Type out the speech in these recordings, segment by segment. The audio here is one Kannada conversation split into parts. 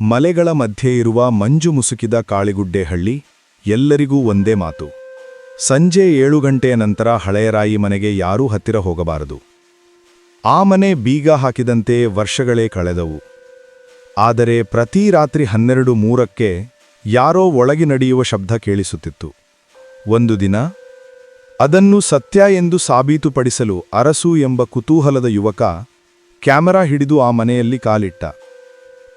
ಮಲೆಗಳ ಮಧ್ಯೆ ಇರುವ ಮಂಜು ಮುಸುಕಿದ ಕಾಳಿಗುಡ್ಡೆಹಳ್ಳಿ ಎಲ್ಲರಿಗೂ ಒಂದೇ ಮಾತು. ಸಂಜೆ ಏಳು ಗಂಟೆಯ ನಂತರ ಹಳೆಯರಾಯಿ ಮನೆಗೆ ಯಾರೂ ಹತ್ತಿರ ಹೋಗಬಾರದು. ಆ ಮನೆ ಬೀಗ ಹಾಕಿದಂತೆ ವರ್ಷಗಳೇ ಕಳೆದವು. ಆದರೆ ಪ್ರತಿ ರಾತ್ರಿ ಹನ್ನೆರಡು ಮೂರಕ್ಕೆ ಯಾರೋ ಒಳಗೆ ನಡೆಯುವ ಶಬ್ದ ಕೇಳಿಸುತ್ತಿತ್ತು. ಒಂದು ದಿನ, ಅದನ್ನು ಸತ್ಯ ಎಂದು ಸಾಬೀತುಪಡಿಸಲು ಅರಸು ಎಂಬ ಕುತೂಹಲದ ಯುವಕ ಕ್ಯಾಮರಾ ಹಿಡಿದು ಆ ಮನೆಯಲ್ಲಿ ಕಾಲಿಟ್ಟ.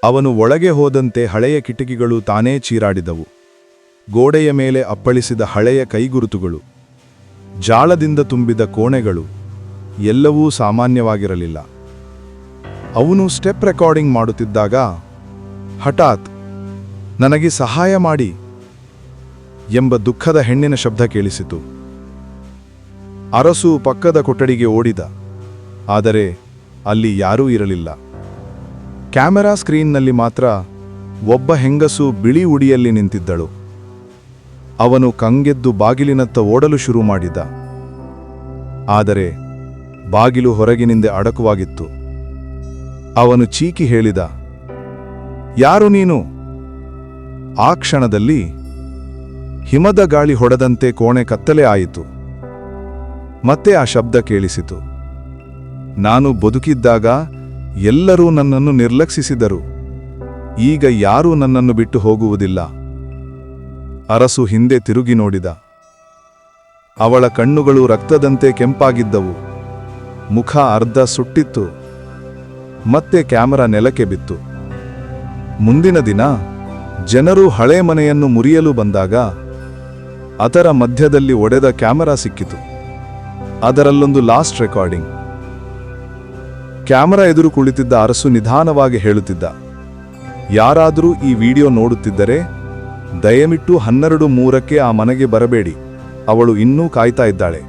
ಅವನು ಒಳಗೆ ಹೋದಂತೆ ಹಳೆಯ ಕಿಟಕಿಗಳು ತಾನೇ ಚೀರಾಡಿದವು. ಗೋಡೆಯ ಮೇಲೆ ಅಪ್ಪಳಿಸಿದ ಹಳೆಯ ಕೈಗುರುತುಗಳು ಜಾಳದಿಂದ ತುಂಬಿದ ಕೋಣೆಗಳು, ಎಲ್ಲವೂ ಸಾಮಾನ್ಯವಾಗಿರಲಿಲ್ಲ. ಅವನು ಸ್ಟೆಪ್ ರೆಕಾರ್ಡಿಂಗ್ ಮಾಡುತ್ತಿದ್ದಾಗ, ಹಠಾತ್, ನನಗೆ ಸಹಾಯ ಮಾಡಿ ಎಂಬ ದುಃಖದ ಹೆಣ್ಣಿನ ಶಬ್ದ ಕೇಳಿಸಿತು. ಅರಸು ಪಕ್ಕದ ಕೊಠಡಿಗೆ ಓಡಿದ, ಆದರೆ ಅಲ್ಲಿ ಯಾರೂ ಇರಲಿಲ್ಲ. ಕ್ಯಾಮೆರಾ ಸ್ಕ್ರೀನ್ನಲ್ಲಿ ಮಾತ್ರ ಒಬ್ಬ ಹೆಂಗಸು ಬಿಳಿ ಉಡಿಯಲ್ಲಿ ನಿಂತಿದ್ದಳು. ಅವನು ಕಂಗೆದ್ದು ಬಾಗಿಲಿನತ್ತ ಓಡಲು ಶುರು ಮಾಡಿದ. ಆದರೆ ಬಾಗಿಲು ಹೊರಗಿನಿಂದ ಅಡಕವಾಗಿತ್ತು. ಅವನು ಚೀಕಿ ಹೇಳಿದ, ಯಾರು ನೀನು? ಆ ಕ್ಷಣದಲ್ಲಿ ಹಿಮದ ಗಾಳಿ ಹೊಡೆದಂತೆ ಕೋಣೆ ಕತ್ತಲೆ ಆಯಿತು. ಮತ್ತೆ ಆ ಶಬ್ದ ಕೇಳಿಸಿತು, ನಾನು ಬದುಕಿದ್ದಾಗ ಎಲ್ಲರೂ ನನ್ನನ್ನು ನಿರ್ಲಕ್ಷಿಸಿದರು. ಈಗ ಯಾರೂ ನನ್ನನ್ನು ಬಿಟ್ಟು ಹೋಗುವುದಿಲ್ಲ. ಅರಸು ಹಿಂದೆ ತಿರುಗಿ ನೋಡಿದ. ಅವಳ ಕಣ್ಣುಗಳು ರಕ್ತದಂತೆ ಕೆಂಪಾಗಿದ್ದವು. ಮುಖ ಅರ್ಧ ಸುಟ್ಟಿತ್ತು. ಮತ್ತೆ ಕ್ಯಾಮರಾ ನೆಲಕ್ಕೆ ಬಿತ್ತು. ಮುಂದಿನ ದಿನ ಜನರು ಹಳೆ ಮನೆಯನ್ನು ಮುರಿಯಲು ಬಂದಾಗ ಅದರ ಮಧ್ಯದಲ್ಲಿ ಒಡೆದ ಕ್ಯಾಮರಾ ಸಿಕ್ಕಿತು. ಅದರಲ್ಲೊಂದು ಲಾಸ್ಟ್ ರೆಕಾರ್ಡಿಂಗ್. ಕ್ಯಾಮರಾ ಎದುರು ಕುಳಿತಿದ್ದ ಅರಸು ನಿಧಾನವಾಗಿ ಹೇಳುತ್ತಿದ್ದ, ಯಾರಾದರೂ ಈ ವಿಡಿಯೋ ನೋಡುತ್ತಿದ್ದರೆ ದಯವಿಟ್ಟು ಹನ್ನೆರಡು ಮೂರಕ್ಕೆ ಆ ಮನೆಗೆ ಬರಬೇಡಿ. ಅವಳು ಇನ್ನೂ ಕಾಯ್ತಾ ಇದ್ದಾಳೆ.